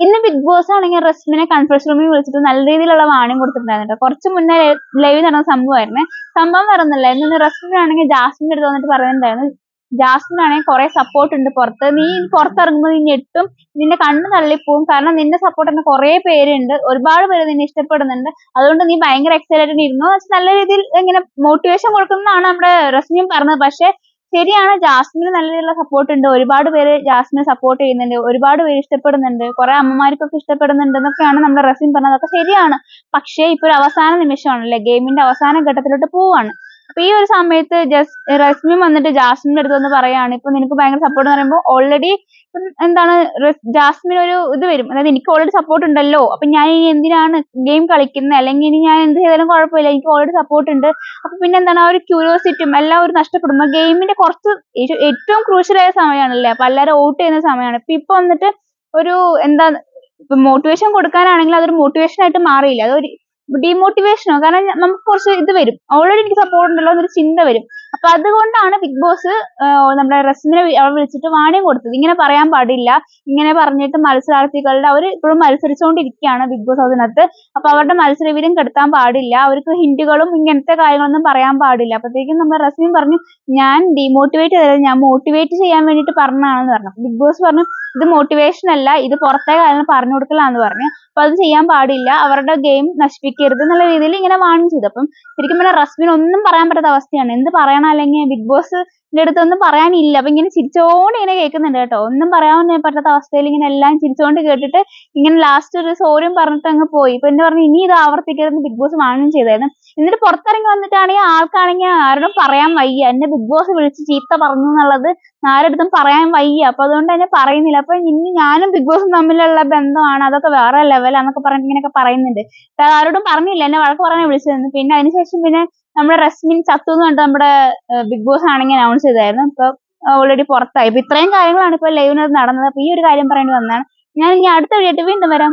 ഇന്ന് big boss ആണെങ്കിൽ റസ്മിനെ confers റൂമിൽ വിളിച്ചിട്ട് നല്ല രീതിയിലുള്ള വാണിംഗ് കൊടുത്തിട്ടുണ്ടായിരുന്നു കുറച്ച് മുന്നേ ലൈവ് നടന്ന സംഭവമായിരുന്നു. സംഭവം വരുന്നില്ല ഇന്ന് റസ്മിൻ ആണെങ്കിൽ ജാസ്മിന്റെ അടുത്ത് വന്നിട്ട് പറയുന്നുണ്ടായിരുന്നു. ജാസ്മിൻ ആണെങ്കിൽ കുറെ സപ്പോർട്ട് ഉണ്ട് പുറത്ത്. നീ പുറത്തിറങ്ങുമ്പോൾ നീ ഞെട്ടും നിന്റെ കണ്ണ് തള്ളിപ്പോവും. കാരണം നിന്റെ സപ്പോർട്ട് തന്നെ കുറെ പേരുണ്ട്. ഒരുപാട് പേര് നിന്നെ ഇഷ്ടപ്പെടുന്നുണ്ട്. അതുകൊണ്ട് നീ ഭയങ്കര എക്സൈറ്റഡ് ഇരുന്നു നല്ല രീതിയിൽ ഇങ്ങനെ മോട്ടിവേഷൻ കൊടുക്കുന്നതാണ് നമ്മുടെ റസ്മിൻ പറഞ്ഞത്. പക്ഷെ ശരിയാണ് ജാസ്മിന് നല്ല രീതിയിലുള്ള സപ്പോർട്ട് ഉണ്ട്. ഒരുപാട് പേര് ജാസ്മിനെ സപ്പോർട്ട് ചെയ്യുന്നുണ്ട്. ഒരുപാട് പേര് ഇഷ്ടപ്പെടുന്നുണ്ട്. കുറെ അമ്മമാർക്കൊക്കെ ഇഷ്ടപ്പെടുന്നുണ്ട് എന്നൊക്കെയാണ് നമ്മുടെ റസ്മിൻ പറഞ്ഞത്. അതൊക്കെ ശരിയാണ്. പക്ഷേ ഇപ്പൊ ഒരു അവസാന നിമിഷമാണല്ലേ? ഗെയിമിന്റെ അവസാന ഘട്ടത്തിലോട്ട് പോവാണ്. അപ്പൊ ഈ ഒരു സമയത്ത് ജസ് റസ്മി വന്നിട്ട് ജാസ്മിന്റെ അടുത്ത് വന്ന് പറയാണ് ഇപ്പൊ നിനക്ക് ഭയങ്കര സപ്പോർട്ട് എന്ന് പറയുമ്പോൾ ഓൾറെഡി എന്താണ് ജാസ്മിൻ ഒരു ഇത് വരും. അതായത് എനിക്ക് ഓൾറെഡി സപ്പോർട്ട് ഉണ്ടല്ലോ. അപ്പൊ ഞാൻ ഇനി എന്തിനാണ് ഗെയിം കളിക്കുന്നത് അല്ലെങ്കിൽ ഇനി ഞാൻ എന്ത് ചെയ്താലും കുഴപ്പമില്ല. എനിക്ക് ഓൾറെഡി സപ്പോർട്ട് ഉണ്ട്. അപ്പൊ പിന്നെ എന്താണ് ആ ഒരു ക്യൂരിയോസിറ്റിയും എല്ലാം ഒരു നഷ്ടപ്പെടും. ഗെയിമിന്റെ കുറച്ച് ഏറ്റ- ഏറ്റവും ക്രൂഷ്യലായ സമയമാണല്ലേ അപ്പൊ എല്ലാവരും വോട്ട് ചെയ്യുന്ന സമയമാണ് ഇപ്പൊ ഇപ്പൊ വന്നിട്ട് ഒരു എന്താ മോട്ടിവേഷൻ കൊടുക്കാനാണെങ്കിൽ അതൊരു മോട്ടിവേഷൻ ആയിട്ട് മാറിയില്ല. അതൊരു ഡിമോട്ടിവേഷനോ കാരണം നമുക്ക് കുറച്ച് ഇത് വരും. ഓൾറെഡി എനിക്ക് സപ്പോർട്ട് ഉണ്ടല്ലോ എന്നൊരു ചിന്ത വരും. അപ്പൊ അതുകൊണ്ടാണ് ബിഗ് ബോസ് നമ്മുടെ റസ്മിനെ അവിടെ വിളിച്ചിട്ട് വാണിംഗ് കൊടുത്തത്. ഇങ്ങനെ പറയാൻ പാടില്ല. ഇങ്ങനെ പറഞ്ഞിട്ട് മത്സരാർത്ഥികളുടെ അവർ ഇപ്പോഴും മത്സരിച്ചുകൊണ്ടിരിക്കുകയാണ് ബിഗ് ബോസ് അതിനകത്ത്. അപ്പൊ അവരുടെ മത്സരവീര്യം കെടുത്താൻ പാടില്ല. അവർക്ക് ഹിന്റുകളും ഇങ്ങനത്തെ കാര്യങ്ങളൊന്നും പറയാൻ പാടില്ല. അപ്പോഴത്തേക്കും നമ്മൾ റസ്മിൻ പറഞ്ഞു ഞാൻ ഡിമോട്ടിവേറ്റ് ചെയ്തത് ഞാൻ മോട്ടിവേറ്റ് ചെയ്യാൻ വേണ്ടിയിട്ട് പറഞ്ഞതാണെന്ന് പറഞ്ഞു. ബിഗ് ബോസ് പറഞ്ഞു ഇത് മോട്ടിവേഷൻ അല്ല ഇത് പുറത്തെ കാര്യങ്ങൾ പറഞ്ഞു കൊടുക്കലാന്ന് പറഞ്ഞു. അപ്പൊ അത് ചെയ്യാൻ പാടില്ല. അവരുടെ ഗെയിം നശിപ്പിക്കരുത് എന്നുള്ള രീതിയിൽ ഇങ്ങനെ വാണിംഗ് ചെയ്തു. അപ്പം ശരിക്കും പറഞ്ഞാൽ റസ്മിൻ ഒന്നും പറയാൻ പറ്റാത്ത അവസ്ഥയാണ്. എന്ത് പറയണം അല്ലെങ്കിൽ ബിഗ് ബോസിന്റെ അടുത്ത് ഒന്നും പറയാനില്ല. അപ്പൊ ഇങ്ങനെ ചിരിച്ചോണ്ട് ഇങ്ങനെ കേൾക്കുന്നുണ്ട് കേട്ടോ. ഒന്നും പറയാൻ പറ്റാത്ത അവസ്ഥയിൽ ഇങ്ങനെ എല്ലാം ചിരിച്ചോണ്ട് കേട്ടിട്ട് ഇങ്ങനെ ലാസ്റ്റ് ഒരു സോറിയും പറഞ്ഞിട്ട് അങ്ങ് പോയി. ഇപ്പൊ എന്നെ പറഞ്ഞു ഇനി ഇത് ആവർത്തിക്കരുതെന്ന് ബിഗ് ബോസ് വാങ്ങുകയും ചെയ്തായിരുന്നു. എന്നിട്ട് പുറത്തിറങ്ങി വന്നിട്ടാണെങ്കിൽ ആൾക്കാണെങ്കിൽ ആരോടും പറയാൻ വയ്യ. എന്നെ ബിഗ് ബോസ് വിളിച്ച് ചീത്ത പറഞ്ഞു എന്നുള്ളത് ആരടുത്തും പറയാൻ വയ്യ. അപ്പൊ അതുകൊണ്ട് തന്നെ പറയുന്നില്ല. അപ്പൊ ഇനി ഞാനും ബിഗ് ബോസും തമ്മിലുള്ള ബന്ധമാണ്. അതൊക്കെ വേറെ ലെവലാന്നൊക്കെ പറഞ്ഞിട്ട് ഇങ്ങനെയൊക്കെ പറയുന്നുണ്ട്. അത് ആരോടും പറഞ്ഞില്ല. എന്നെ വഴക്ക് പറയാൻ വിളിച്ചതെന്ന്. പിന്നെ അതിനുശേഷം പിന്നെ നമ്മുടെ റസ്മിൻ ചത്തു എന്ന് പറഞ്ഞിട്ട് നമ്മുടെ ബിഗ് ബോസ് ആണെങ്കിൽ അനൗൺസ് ചെയ്തായിരുന്നു. ഇപ്പൊ ഓൾറെഡി പുറത്തായി. ഇപ്പൊ ഇത്രയും കാര്യങ്ങളാണ് ഇപ്പൊ ലൈവിനകത്ത് നടന്നത്. അപ്പൊ ഈ ഒരു കാര്യം പറയേണ്ടി വന്നതാണ്. ഞാൻ ഇനി അടുത്ത വീഡിയോ വീണ്ടും വരാം.